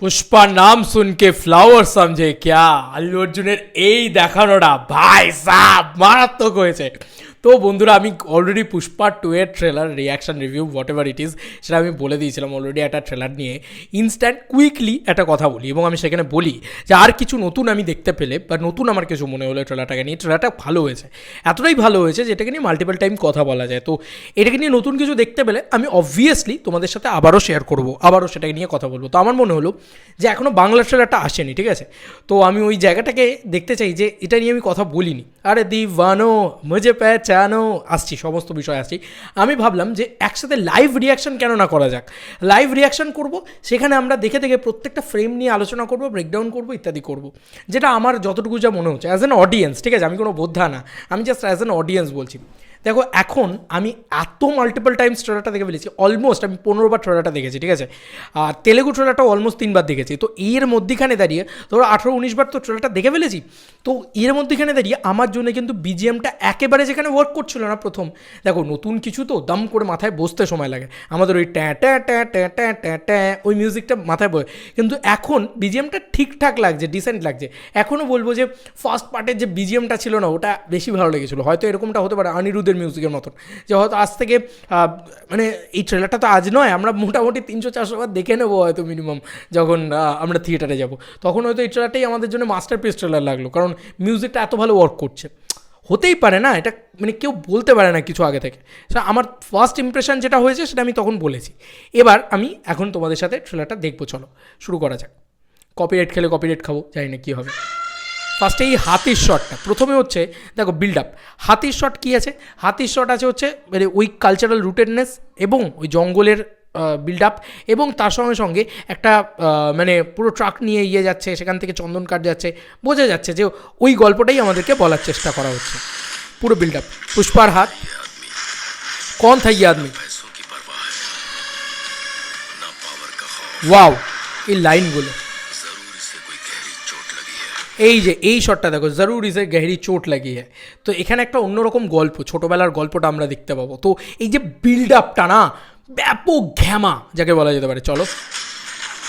পুষ্পা নাম শুনকে ফ্লাওয়ার সমঝে ক্যা? আল্লু অর্জুনের এই দেখানোটা ভাই সাহ মারাত্মক হয়েছে। তো বন্ধুরা, আমি অলরেডি পুষ্পা টু এর trailer reaction review whatever it is সেটা আমি বলে দিয়েছিলাম অলরেডি একটা ট্রেলার নিয়ে। ইনস্ট্যান্ট কুইকলি একটা কথা বলি, এবং আমি সেখানে বলি যে আর কিছু নতুন আমি দেখতে পেলে, বা নতুন আমার কিছু মনে হলো ট্রেলারটাকে নিয়ে ট্রেলারটা ভালো হয়েছে। এতটাই ভালো হয়েছে যেটাকে নিয়ে মাল্টিপল টাইম কথা বলা যায়। তো এটাকে নিয়ে নতুন কিছু দেখতে পেলে, আমি অবভিয়াসলি তোমাদের সাথে আবারও শেয়ার করব, আবারও সেটাকে নিয়ে কথা বলব। তো আমার মনে হলো যে এখনও বাংলা ট্রেলারটা আসেনি, ঠিক আছে? তো আমি ওই জায়গাটাকে দেখতে চাই যে এটা নিয়ে আমি কথা বলিনি। আরে দিওয়ানো মজে প্যাচানো আসছি, সমস্ত বিষয় আসছি। আমি ভাবলাম যে একসাথে লাইভ রিয়াকশন কেন না করা যাক? লাইভ রিয়াকশন করব, সেখানে আমরা দেখে দেখে প্রত্যেকটা ফ্রেম নিয়ে আলোচনা করব ব্রেকডাউন করব, ইত্যাদি করব। যেটা আমার যতটুকু যা মনে হচ্ছে অ্যাজ অ্যান অডিয়েন্স ঠিক আছে? আমি কোনো বোদ্ধা না। আমি জাস্ট অ্যাজ অ্যান অডিয়েন্স বলছি। দেখো, এখন আমি এত মাল্টিপল টাইমস ট্রেলারটা দেখে ফেলেছি অলমোস্ট আমি পনেরো বার ট্রেলারটা দেখেছি, ঠিক আছে? আর তেলেগু ট্রেলারটা অলমোস্ট তিনবার দেখেছি। তো এর মধ্যেখানে দাঁড়িয়ে, ধরো আঠেরো উনিশ বার তো ট্রেলারটা দেখে ফেলেছি, তো এর মধ্যেখানে দাঁড়িয়ে আমার জন্য কিন্তু বিজিএমটা একেবারে যেখানে ওয়ার্ক করছিল না প্রথম। দেখো, নতুন কিছু তো দাম করে মাথায় বসতে সময় লাগে। আমাদের ওই ট্যাঁ ট্যাঁ ট্যাঁ ট্যাঁ ট্যাঁ ট্যাঁ ট্যাঁ ওই মিউজিকটা মাথায় বয় কিন্তু এখন বিজিএমটা ঠিকঠাক লাগছে ডিসেন্ট লাগছে। এখনও বলব যে ফার্স্ট পার্টের যে বিজিএমটা ছিল না, ওটা বেশি ভালো লেগেছিলো। হয়তো এরকমটা হতে পারে, অনিরুদ্ধের মিউজিকের মতন। যে হয়তো আজ থেকে মানে এই ট্রেলারটা তো আজ নয়, আমরা মোটামুটি তিনশো, চারশো বার দেখে নেব হয়তো মিনিমাম যখন আমরা থিয়েটারে যাব। তখন হয়তো এই ট্রেলারটাই আমাদের জন্য মাস্টার পিস ট্রেলার লাগল, কারণ মিউজিকটা এত ভালো ওয়ার্ক করছে। হতেই পারে না, এটা মানে কেউ বলতে পারে না কিছু আগে থেকে। আমার ফার্স্ট ইমপ্রেশন যেটা হয়েছে, সেটা আমি তখন বলেছি। এবার আমি এখন তোমাদের সাথে ট্রেলারটা দেখব, চলো, শুরু করা যাক। কপিরাইট খেলে কপিরাইট খাব, জানি না কী হবে। ফার্স্টে এই হাতির শটটা প্রথমে হচ্ছে দেখো বিল্ড আপ হাতির শট কী আছে? হাতির শট আছে হচ্ছে মানে ওই কালচারাল রুটেডনেস এবং ওই জঙ্গলের বিল্ড আপ এবং তার সঙ্গে সঙ্গে একটা মানে পুরো ট্রাক নিয়ে ইয়ে যাচ্ছে সেখান থেকে চন্দন কাট যাচ্ছে। বোঝা যাচ্ছে যে ওই গল্পটাই আমাদেরকে বলার চেষ্টা করা হচ্ছে। পুরো বিল্ড আপ পুষ্পার হাত। কন থা ইয়ে আদমি? ওয়াও এই লাইনগুলো এই যে, এই শটটা দেখো জরুর যে গেহরি চোট লাগিয়ে। তো এখানে একটা অন্যরকম গল্প, ছোটবেলার গল্পটা আমরা দেখতে পাবো। তো এই যে বিল্ড আপটা না ব্যাপক ঘ্যামা যাকে বলা যেতে পারে। চলো।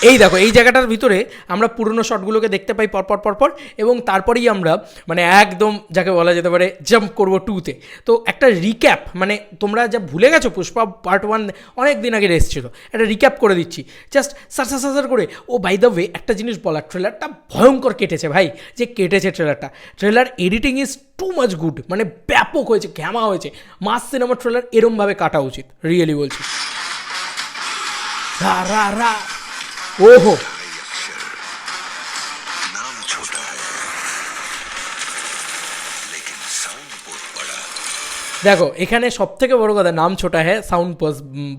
এই দেখো, এই জায়গাটার ভিতরে আমরা পুরনো শটগুলোকে দেখতে পাই পরপর পরপর এবং তারপরেই আমরা মানে একদম যাকে বলা যেতে পারে জাম্প করব টুতে তো। একটা রিক্যাপ মানে তোমরা যা ভুলে গেছো, পুষ্পা পার্ট ওয়ান অনেক দিন আগে এসেছিল একটা রিক্যাপ করে দিচ্ছি। জাস্ট সার সার করে, ও বাই দ্য ওয়ে একটা জিনিস বলার ট্রেলারটা ভয়ঙ্কর কেটেছে ভাই, যে কেটেছে ট্রেলারটা trailer editing is too much good মানে ব্যাপক হয়েছে ঘ্যামা হয়েছে। মাস সিনেমা ট্রেলার এরমভাবে কাটা উচিত রিয়েলি বলছি। রা রা রা। ওহো नाम छोटा है लेकिन साउंड बहुत बड़ा দেখো এখানে সব থেকে বড় কথা নাম ছোটা হ্যাঁ সাউন্ড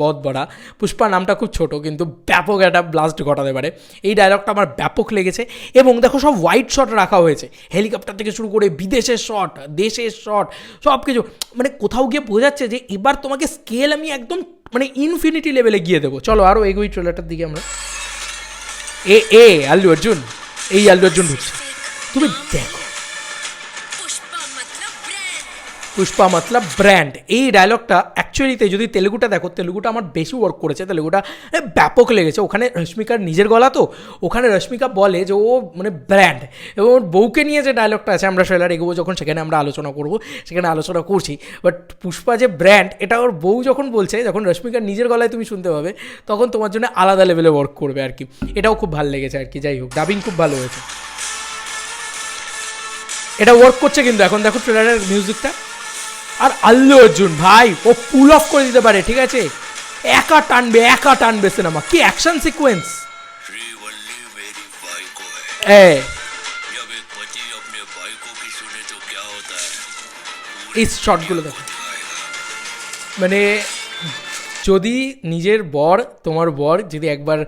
বহুত বড়া পুষ্পা নামটা খুব ছোট কিন্তু ব্যাপক একটা ব্লাস্ট ঘটাতে পারে এই ডায়লগটা আমার ব্যাপক লেগেছে এবং দেখো সব হোয়াইট শট রাখা হয়েছে হেলিকপ্টার থেকে শুরু করে বিদেশের শট দেশের শট সব কিছু মানে কোথাও গিয়ে বোঝাচ্ছে যে এবার তোমাকে স্কেল আমি একদম মানে ইনফিনিটি লেভেলে গিয়ে দেবো চলো আরও এগোই ট্রেলারটার দিকে আমরা এ এ আল্লু অর্জুন এই আল্লু অর্জুন ঢুকছে তুমি দেখো পুষ্পা মতলব ব্র্যান্ড এই ডায়লগটা অ্যাকচুয়ালিতে যদি তেলেগুটা দেখো, তেলেগুটা আমার বেশি ওয়ার্ক করেছে। তেলেগুটা ব্যাপক লেগেছে। ওখানে রশ্মিকার নিজের গলা তো? ওখানে রশ্মিকা বলে যে ও মানে ব্র্যান্ড এবং বউকে নিয়ে যে ডায়লগটা আছে, আমরা ট্রেলার এগোবো যখন, সেখানে আমরা আলোচনা করব, সেখানে আলোচনা করছি। বাট পুষ্পা যে ব্র্যান্ড এটা ওর বউ যখন বলছে, যখন রশ্মিকার নিজের গলায় তুমি শুনতে পাবে, তখন তোমার জন্য আলাদা লেভেলে ওয়ার্ক করবে আর কি। এটাও খুব ভালো লেগেছে আর কি, যাই হোক ডাবিং খুব ভালো হয়েছে। এটা ওয়ার্ক করছে কিন্তু। এখন দেখো ট্রেলারের মিউজিকটা আর আল্লু অর্জুন, ভাই, ও পুল অফ করে দিতে পারে, ঠিক আছে? একা টানবে একা টানবে সিনেমা কি অ্যাকশন সিকোয়েন্স এই শটগুলো দেখো। মানে যদি নিজের বর তোমার বর যদি একবার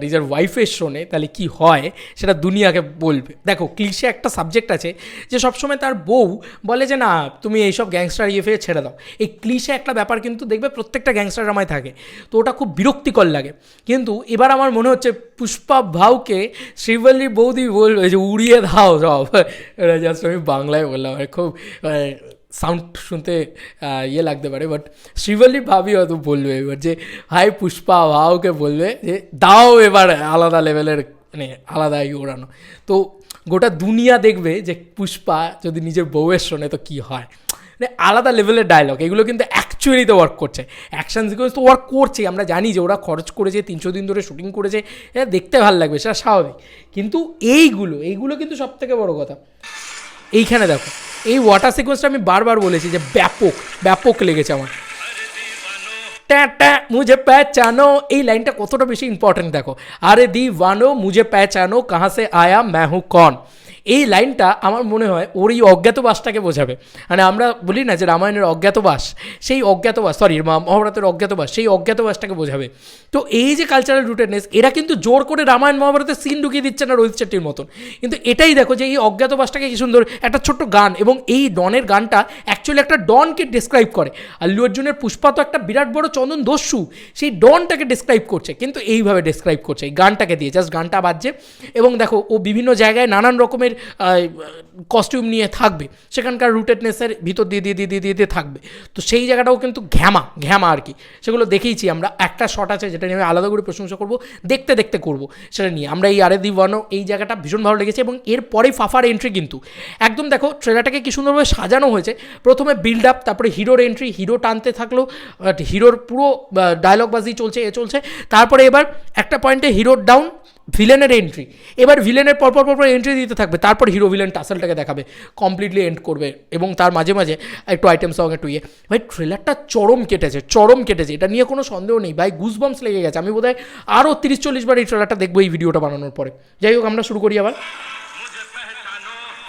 নিজের ওয়াইফের শোনে তাহলে কি হয়? সেটা দুনিয়াকে বলবে। দেখো ক্লিশে একটা সাবজেক্ট আছে যে সবসময় তার বউ বলে যে না তুমি এইসব গ্যাংস্টার ইয়ে ফিয়ে ছেড়ে দাও। এই ক্লিশে একটা ব্যাপার কিন্তু দেখবে প্রত্যেকটা গ্যাংস্টার আমায় থাকে। তো ওটা খুব বিরক্তিকর লাগে। কিন্তু এবার আমার মনে হচ্ছে পুষ্পা ভাউকে শ্রীবল্লী বৌদি বলবে যে উড়িয়ে দাও সব। জাস্ট আমি বাংলায় বললাম। খুব আহ, সাউন্ড শুনতে ইয়ে লাগতে পারে বাট শ্রীবল্লী ভাবি হয়তো বলবে এবার যে, হাই পুষ্পা, ভাওকে বলবে যে, দাও এবার আলাদা লেভেলের মানে আলাদাই ওড়ানো। তো গোটা দুনিয়া দেখবে যে পুষ্পা যদি নিজের বউয়ের শোনে তো কী হয়? মানে আলাদা লেভেলের ডায়লগ এগুলো কিন্তু অ্যাকচুয়ালি তো ওয়ার্ক করছে। অ্যাকশন সিকোয়েন্স তো ওয়ার্ক করছে, আমরা জানি যে ওরা খরচ করেছে, তিনশো দিন ধরে শুটিং করেছে এটা দেখতে ভালো লাগবে, সেটা স্বাভাবিক। কিন্তু এইগুলো এইগুলো কিন্তু সব থেকে বড় কথা। এইখানে দেখো এই ওয়াটার সিকোয়েন্সটা আমি বারবার বলেছি যে ব্যাপক ব্যাপক লেগেছে আমার। ট্যা ট্যা, মুঝে প্যাচানো এই লাইনটা কতটা বেশি ইম্পর্টেন্ট দেখো। আরে দি ওয়ানো মুঝে প্যাচানো কাহা সে আয়া ম্যাহু কন? এই লাইনটা আমার মনে হয় ওর এই অজ্ঞাতবাসটাকে বোঝাবে। মানে আমরা বলি না যে রামায়ণের অজ্ঞাতবাস, সেই অজ্ঞাতবাস সরি মহাভারতের অজ্ঞাতবাস, সেই অজ্ঞাতবাসটাকে বোঝাবে। তো এই যে কালচারাল রুটেডনেস এরা কিন্তু জোর করে রামায়ণ, মহাভারতের সিন ঢুকিয়ে দিচ্ছে না রোহিত শেট্টির মতন। কিন্তু এটাই দেখো যে এই অজ্ঞাতবাসটাকে কি সুন্দর, একটা ছোট্ট গান এবং এই ডনের গানটা অ্যাকচুয়ালি একটা ডনকে ডিসক্রাইব করে। আল্লু অর্জুনের পুষ্পা তো একটা বিরাট বড় চন্দন দস্যু, সেই ডনটাকে ডিসক্রাইব করছে, কিন্তু এইভাবে ডিসক্রাইব করছে, এই গানটাকে দিয়ে জাস্ট গানটা বাজছে। এবং দেখো ও বিভিন্ন জায়গায় নানান রকমের কস্টিউম নিয়ে থাকবে। সেখানকার রুটেডনেসের ভিতর দিয়ে দিয়ে দিয়ে দিয়ে দিয়ে দিয়ে থাকবে। তো সেই জায়গাটাও কিন্তু ঘ্যামা ঘ্যামা আর কি। সেগুলো দেখেইছি আমরা। একটা শট আছে যেটা নিয়ে আমি আলাদা করে প্রশংসা করব, দেখতে দেখতে করব সেটা নিয়ে। আমরা এই আরে দি ওয়ানও এই জায়গাটা ভীষণ ভালো লেগেছে এবং এরপরেই ফাফার এন্ট্রি কিন্তু। একদম দেখো ট্রেলারটাকে কি সুন্দরভাবে সাজানো হয়েছে। প্রথমে বিল্ড আপ তারপরে হিরোর এন্ট্রি হিরো টানতে থাকল হিরোর পুরো ডায়লগবাজি চলছে, এ চলছে। তারপরে এবার একটা পয়েন্টে হিরোর ডাউন ভিলেনের এন্ট্রি এবার ভিলেনের পরপর পরপর এন্ট্রি দিতে থাকবে, তারপর হিরো ভিলেন টাসেলটাকে দেখাবে কমপ্লিটলি এন্ড করবে এবং তার মাঝে মাঝে একটু আইটেম সং একটু ইয়ে। ভাই ট্রেলারটা চরম কেটেছে চরম কেটেছে। এটা নিয়ে কোনো সন্দেহ নেই। ভাই গুজবাম্স লেগে গেছে। আমি বোধহয় আরও তিরিশ চল্লিশ বার এই ট্রেলারটা দেখব এই ভিডিওটা বানানোর পরে। যাই হোক, আমরা শুরু করি আবার।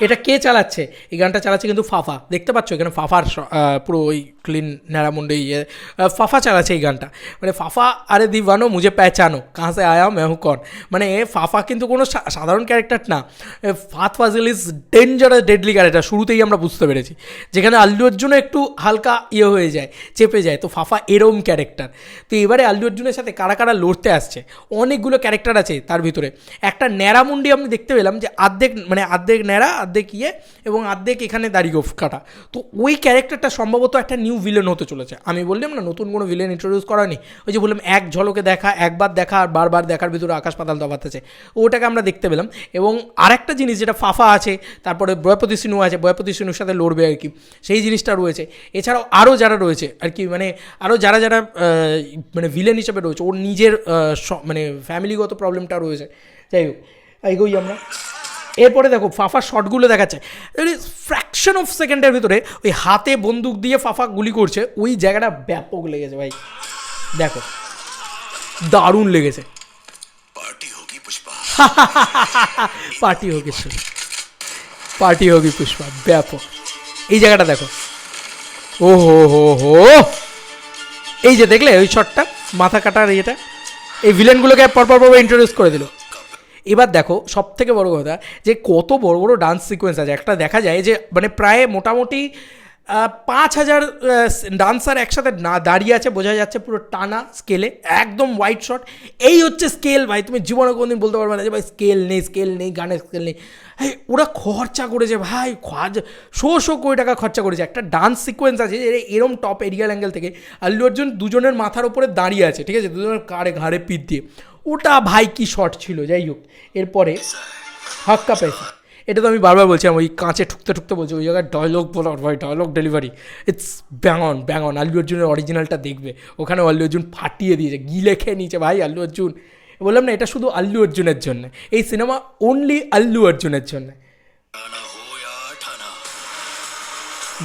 এটা কে চালাচ্ছে? এই গানটা চালাচ্ছে কিন্তু ফাফা। দেখতে পাচ্ছ এখানে ফাফার পুরো ওই ক্লিন ন্যাড়ামুন্ডে ইয়ে ফাফা চালাচ্ছে এই গানটা। মানে ফাফা, আরে দিবানো মুঝে পেচানো কাঁসে আয়া, মেহু কন? মানে ফাফা কিন্তু কোনো সাধারণ ক্যারেক্টার না। Fahadh Faasil is dangerous deadly character, শুরুতেই আমরা বুঝতে পেরেছি। যেখানে আল্লু অর্জুনও একটু হালকা ইয়ে হয়ে যায়, চেপে যায়, তো ফাফা এরম ক্যারেক্টার। তো এবারে আল্লু অর্জুনের সাথে কারা কারা লড়তে আসছে? অনেকগুলো ক্যারেক্টার আছে তার ভিতরে। একটা ন্যাড়ামুন্ডি আমি দেখতে পেলাম যে আর্ধেক মানে আর্ধেক ন্যাড়া আর্ধেক ইয়ে এবং আর্ধেক এখানে দাড়ি গোফ কাটা। তো ওই ক্যারেক্টারটা সম্ভবত একটা নিউ ভিলেন হতে চলেছে। আমি বললাম, না, নতুন কোনো ভিলেন ইন্ট্রোডিউস করা নেই ওই যে বললাম, এক ঝলকে দেখা, একবার দেখা আর বারবার দেখার ভিতরে আকাশ পাতাল তফাত আছে ওটাকে আমরা দেখতে পেলাম এবং আরেকটা জিনিস যেটা ফাফা আছে, তারপরে বয়পতি সিনু আছে, বয়পতি সিনুর সাথে লড়বে আর কি, সেই জিনিসটা রয়েছে। এছাড়াও আরও যারা রয়েছে আর কি মানে আরও যারা যারা মানে ভিলেন হিসেবে রয়েছে, ওর নিজের মানে ফ্যামিলিগত প্রবলেমটা রয়েছে। যাই হোক, এগোই আমরা। এরপরে দেখো ফাফা শটগুলো দেখাচ্ছে। ফ্র্যাকশন অফ সেকেন্ডের ভিতরে ওই হাতে বন্দুক দিয়ে ফাফা গুলি করছে ওই জায়গাটা ব্যাপক লেগেছে ভাই। দেখো দারুণ লেগেছে। পার্টি হোক পার্টি হোক পুষ্পা। ব্যাপক। এই জায়গাটা দেখো। ও হো হো। হো এই যে দেখলে ওই শটটা মাথা কাটার ইয়েটা। এই ভিলেনগুলোকে পরপর পরপর ইন্ট্রোডিউস করে দিল। এবার দেখো সব থেকে বড় কথা যে কত বড় বড় ডান্স সিকোয়েন্স আছে। একটা দেখা যায় যে মানে প্রায় মোটামুটি পাঁচ হাজার ডান্সার একসাথে না দাঁড়িয়ে আছে, বোঝা যাচ্ছে পুরো টানা স্কেলে একদম হোয়াইট শট এই হচ্ছে স্কেল ভাই, তুমি জীবনে কোনোদিন বলতে পারবে না যে, ভাই স্কেল নেই স্কেল নেই, গানের স্কেল নেই। হ্যাঁ ওরা খরচা করেছে, ভাই খাজ শো শো কোটি টাকা খরচা করেছে। একটা ডান্স সিকোয়েন্স আছে, যে এরম টপ এরিয়াল অ্যাঙ্গেল থেকে আল্লু অর্জুন দুজনের মাথার ওপরে দাঁড়িয়ে আছে, ঠিক আছে? দুজনের কারে ঘাড়ে পিঠ দিয়ে। ওটা ভাই কি শট ছিল যাই হোক। এরপরে হাক্কা পেয়েছে। এটা তো আমি বারবার বলছিলাম ওই কাঁচে ঠুকতে ঠুকতে বলছি ওই জায়গায় ডায়লগ বলার ভাই dialogue delivery it's bang on bang on Allu অর্জুনের অরিজিনালটা দেখবে। ওখানে আল্লু অর্জুন ফাটিয়ে দিয়েছে গিলে খেয়ে নিয়েছে ভাই আল্লু অর্জুন। বললাম না এটা শুধু আল্লু অর্জুনের জন্য। এই সিনেমা অনলি আল্লু অর্জুনের জন্য।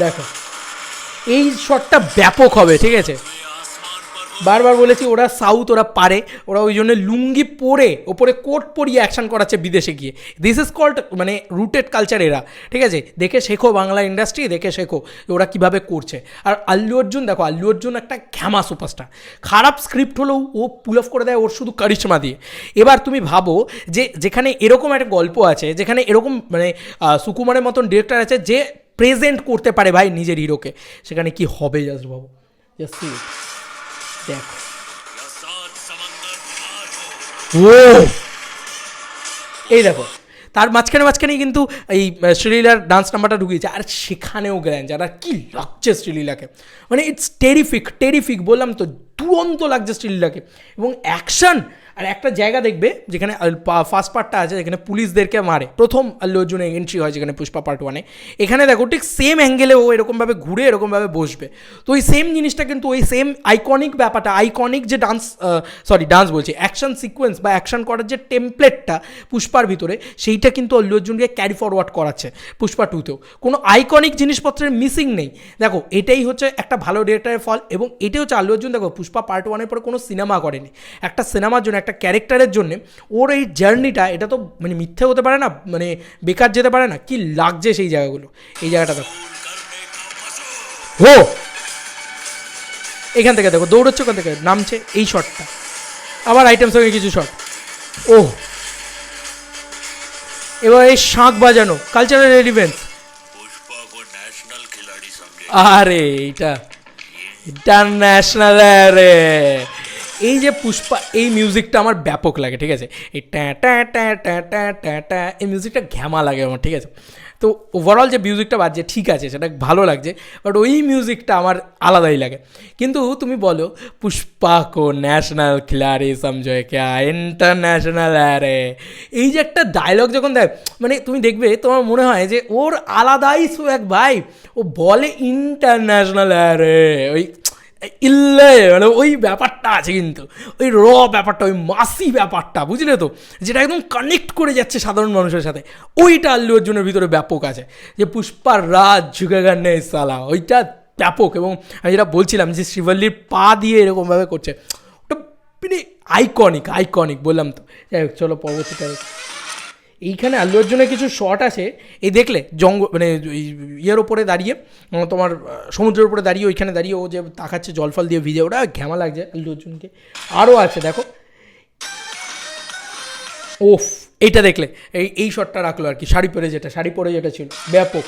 দেখো এই শটটা ব্যাপক হবে ঠিক আছে? বারবার বলেছি, ওরা সাউথ ওরা পারে, ওরা ওই জন্য লুঙ্গি পরে, ওপরে কোট পরিয়ে অ্যাকশন করাচ্ছে বিদেশে গিয়ে। দিস ইজ কল্ড মানে রুটেড কালচার এরা ঠিক আছে? দেখে শেখো বাংলা ইন্ডাস্ট্রি দেখে শেখো ওরা কীভাবে করছে। আর আল্লু অর্জুন, দেখো, আল্লু অর্জুন একটা ঘ্যামা সুপারস্টার খারাপ স্ক্রিপ্ট হলেও ও পুল অফ করে দেয়, ওর শুধু কারিশমা দিয়ে। এবার তুমি ভাবো যে, যেখানে এরকম একটা গল্প আছে, যেখানে এরকম মানে সুকুমারের মতন ডিরেক্টর আছে যে প্রেজেন্ট করতে পারে ভাই নিজের হিরোকে। সেখানে কি হবে জাস্ট ভাবো। জাস্ট দেখো ও এই দেখো তার মাঝখানে মাঝখানে কিন্তু এই শ্রীলীলার ডান্স নাম্বারটা ঢুকিয়েছে। আর সেখানেও গেলেন যারা কি লাগছে শ্রীলীলাকে। মানে ইটস টেরিফিক টেরিফিক বললাম তো দুরন্ত লাগছে শ্রীলীলাকে। এবং অ্যাকশন আর একটা জায়গা দেখবে যেখানে ফার্স্ট পার্টটা আছে যেখানে পুলিশদেরকে মারে। প্রথম আল্লু অর্জুনের এন্ট্রি হয় যেখানে পুষ্পা পার্ট ওয়ানে এখানে দেখো ঠিক সেম অ্যাঙ্গেলে ও এরকমভাবে ঘুরে এরকমভাবে বসবে। তো ওই সেম জিনিসটা কিন্তু ওই সেম আইকনিক ব্যাপারটা আইকনিক যে ডান্স সরি ডান্স বলছি অ্যাকশন সিকোয়েন্স বা অ্যাকশন করার যে টেমপ্লেটটা পুষ্পার ভিতরে, সেইটা কিন্তু আল্লু অর্জুনকে ক্যারি ফরওয়ার্ড করাচ্ছে পুষ্পা টুতেও কোনো আইকনিক জিনিসপত্রের মিসিং নেই। দেখো, এটাই হচ্ছে একটা ভালো ডিরেক্টরের ফল এবং এটাই হচ্ছে আল্লু অর্জুন, দেখো, পুষ্পা পার্ট ওয়ানের পরে কোনো সিনেমা করেনি। একটা সিনেমার জন্য একটা ক্যারেক্টারের জন্য ওর এই জার্নিটা, এটা তো মানে মিথ্যে হতে পারে না মানে বেকার যেতে পারে না, কি লাগছে সেই জায়গাগুলো? এই জায়গাটা দেখো। হো এখান থেকে দেখো, দৌড়চ্ছে ওখান থেকে, নামছে এই শটটা। আবার আইটেম সঙ্গে কিছু শট ও এবার এই শাঁক বাজানো কালচারাল এলিভেন্টস আরে এটা ইন্টারন্যাশনাল রে এই যে পুষ্পা, এই মিউজিকটা আমার ব্যাপক লাগে, ঠিক আছে? এই ট্যা ট্যা ট্যা ট্যা ট্যা ট্যা ট্যা, এই মিউজিকটা ঘ্যামা লাগে আমার, ঠিক আছে? তো ওভারঅল যে মিউজিকটা বাজছে, ঠিক আছে, সেটা ভালো লাগছে বাট ওই মিউজিকটা আমার আলাদাই লাগে। কিন্তু তুমি বলো, পুষ্পা কো ন্যাশনাল খিলাড়ি সমঝো ক্যা ইন্টারন্যাশনাল আরে? এই যে একটা ডায়লগ যখন দেয় মানে তুমি দেখবে, তোমার মনে হয় যে ওর আলাদাই সো এক ভাই ও বলে ইন্টারন্যাশনাল আরে, ওই ইল্লে মানে ওই ব্যাপারটা আছে কিন্তু ওই র ব্যাপারটা ওই মাসি ব্যাপারটা বুঝলে তো যেটা একদম কানেক্ট করে যাচ্ছে সাধারণ মানুষের সাথে ওইটা আল্লু অর্জুনের ভিতরে ব্যাপক আছে যে পুষ্পার রাজ ঝুঁকেগার নেই সালা ওইটা ব্যাপক এবং আমি যেটা বলছিলাম যে শ্রীবল্লির পা দিয়ে এরকমভাবে করছে ওটা মানে আইকনিক আইকনিক বললাম তো যাই হোক চলো পরবর্তীটা এইখানে আল্লু অর্জুনের কিছু শট আছে। এই দেখলে জঙ্গল মানে ইয়ের ওপরে দাঁড়িয়ে তোমার সমুদ্রের উপরে দাঁড়িয়ে, ওইখানে দাঁড়িয়ে ও যে তাকাচ্ছে, জল ফল দিয়ে ভিজে, ওটা ঘ্যামা লাগছে আল্লু অর্জুনকে আরও আছে, দেখো। ওফ এইটা দেখলে, এই এই শটটা রাখল আর কি, শাড়ি পরে যেটা, শাড়ি পরে যেটা ছিল, ব্যাপক।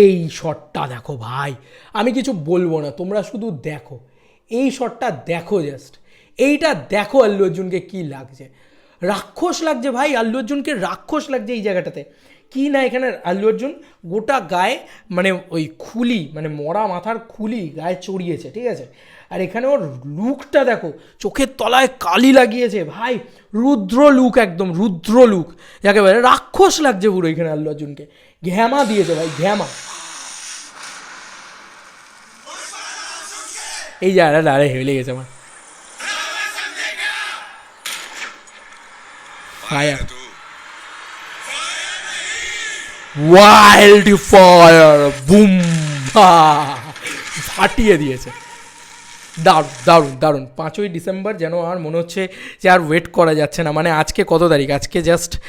এই শটটা দেখো ভাই, আমি কিছু বলব না, তোমরা শুধু দেখো। এই শটটা দেখো জাস্ট এইটা দেখো আল্লু অর্জুনকে কী লাগছে। রাক্ষস লাগছে ভাই, আল্লু অর্জুনকে রাক্ষস লাগছে এই জায়গাটাতে। কি না এখানে আল্লু অর্জুন? গোটা গায়ে মানে ওই খুলি মানে মরা মাথার খুলি গায়ে চড়িয়েছে, ঠিক আছে? আর এখানে ওর লুকটা দেখো, চোখের তলায় কালি লাগিয়েছে, ভাই, রুদ্র লুক একদম, রুদ্র লুক যাকে বলে রাক্ষস লাগছে পুরো এখানে আল্লু অর্জুনকে। ঘ্যামা দিয়েছে ভাই, ঘ্যামা। এই জায়গাটা দাঁড়ে হেলে গেছে আমার। ফায়ার ওয়াইল্ড ফায়ার বুম ফাটিয়ে দিয়েছে। দারুণ দারুণ দারুণ। পাঁচই ডিসেম্বর যেন আর মনে হচ্ছে যে আর ওয়েট করা যাচ্ছে না। মানে আজকে কত তারিখ? আজকে জাস্ট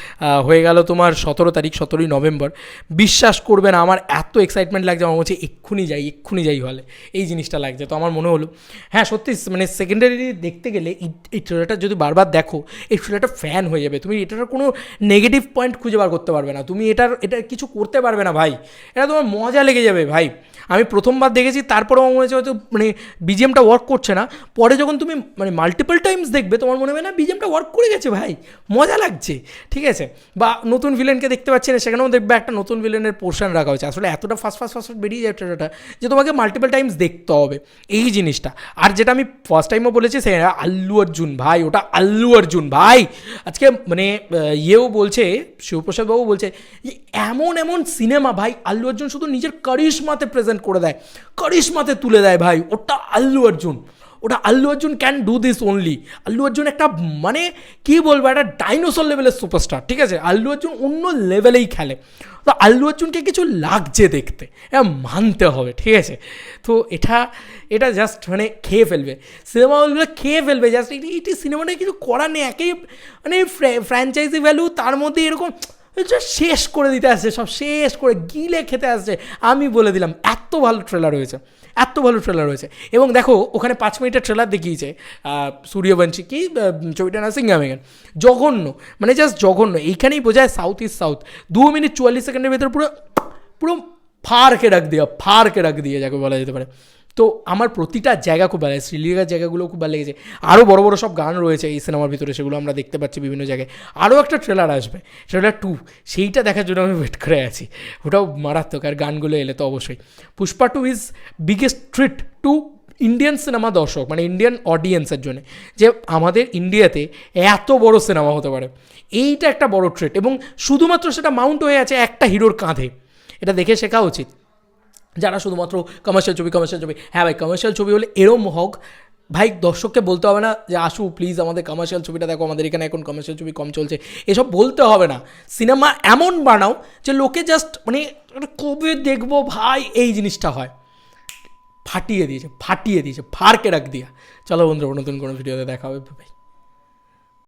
হয়ে গেল তোমার সতেরো তারিখ, সতেরোই নভেম্বর। বিশ্বাস করবে না আমার এত এক্সাইটমেন্ট লাগছে, আমার হচ্ছে এক্ষুনি যাই এক্ষুনি যাই হলে। এই জিনিসটা লাগছে। তো আমার মনে হলো হ্যাঁ সত্যি মানে সেকেন্ডারি দেখতে গেলে এই- ট্রেলারটা যদি বারবার দেখো, এই ট্রেলারটা ফ্যান হয়ে যাবে। তুমি এটার কোনো নেগেটিভ পয়েন্ট খুঁজে বার করতে পারবে না। তুমি এটার, এটা কিছু করতে পারবে না ভাই। এটা তোমার মজা লেগে যাবে ভাই। আমি প্রথমবার দেখেছি তারপরে আমার মনে হচ্ছে হয়তো মানে বিজিএমটা ওয়ার্ক করছে না। পরে যখন তুমি মানে মাল্টিপল টাইমস দেখবে, তোমার মনে হবে না বিজিএমটা ওয়ার্ক করে গেছে ভাই, মজা লাগছে, ঠিক আছে? বা নতুন ভিলেনকে দেখতে পাচ্ছি না, সেখানেও দেখবে একটা নতুন ভিলেনের পোর্শন রাখা হয়েছে। আসলে এতটা ফাস্ট ফাস্ট ফাস্ট বেরিয়ে যায় ট্রেলারটা যে তোমাকে মাল্টিপল টাইমস দেখতে হবে, এই জিনিসটা। আর যেটা আমি ফার্স্ট টাইমও বলেছি সে আল্লু অর্জুন ভাই, ওটা আল্লু অর্জুন ভাই। আজকে মানে ইয়েও বলছে, শিবপ্রসাদ বাবু বলছে যে, এমন এমন সিনেমা ভাই, আল্লু অর্জুন শুধু নিজের কারিশমাতে প্রেজেন্ট করে দেয়। করিশ্মাতে তুলে দেয় ভাই, ওটা আল্লু অর্জুন। ওটা Allu Arjun can do this only Allu Arjun একটা মানে কি বলব, একটা ডাইনোসর লেভেলের সুপারস্টার ঠিক আছে? আল্লু অর্জুন অন্য লেভেলেই খেলে। তো আল্লু অর্জুনকে কিছু লাগছে দেখতে এটা মানতে হবে, ঠিক আছে? তো এটা এটা জাস্ট মানে খেয়ে ফেলবে। সিনেমা হলগুলো খেয়ে ফেলবে জাস্ট এটি সিনেমাটা কিছু করার নেই, একেই মানে ফ্র্যাঞ্চাইজি ভ্যালু তার মধ্যে এরকম শেষ করে দিতে আসছে, সব শেষ করে গিলে খেতে আসছে। আমি বলে দিলাম, এত ভালো ট্রেলার হয়েছে এত ভালো ট্রেলার হয়েছে এবং দেখো, ওখানে পাঁচ মিনিটের ট্রেলার দেখিয়েছে সূর্যবংশী কি ছবিটা না সিঙ্গামেগান। জঘন্য মানে জাস্ট জঘন্য। এইখানেই বোঝায় সাউথ ইজ সাউথ দু মিনিট চুয়াল্লিশ সেকেন্ডের ভেতরে পুরো পুরো ফারকে রাখ দিয়ে, ফারকে রাখ দিয়ে যাকে বলা যেতে পারে। তো আমার প্রতিটা জায়গা খুব ভালো লাগে। শ্রীলেখার জায়গাগুলো খুব ভালো লেগেছে। আরও বড় বড় সব গান রয়েছে এই সিনেমার ভিতরে, সেগুলো আমরা দেখতে পাচ্ছি বিভিন্ন জায়গায়। আরও একটা ট্রেলার আসবে ট্রেলার টু সেইটা দেখার জন্য আমি ওয়েট করে আছি। ওটাও মারাত্মক, আর গানগুলো এলে তো অবশ্যই। Pushpa two is biggest treat to Indian cinema দর্শক মানে ইন্ডিয়ান অডিয়েন্সের জন্য। যে আমাদের ইন্ডিয়াতে এত বড় সিনেমা হতে পারে। এইটা একটা বড় ট্রেট এবং শুধুমাত্র সেটা মাউন্ট হয়ে আছে একটা হিরোর কাঁধে। এটা দেখে শেখা উচিত। যারা শুধুমাত্র কমার্শিয়াল ছবি কমার্শিয়াল ছবি। হ্যাঁ ভাই কমার্শিয়াল ছবি হলে এরম হোক। ভাই, দর্শককে বলতে হবে না যে, আসু প্লিজ আমাদের কমার্শিয়াল ছবিটা দেখো, আমাদের এখানে এখন কমার্শিয়াল ছবি কম চলছে। এসব বলতে হবে না। সিনেমা এমন বানাও যে, লোকে জাস্ট মানে কবে দেখব ভাই, এই জিনিসটা হয়। ফাটিয়ে দিয়েছে ফাটিয়ে দিয়েছে, ফারকে রাখ দিয়া। চলো বন্ধুরা, নতুন কোনো ভিডিওতে দেখা হবে। ভাই।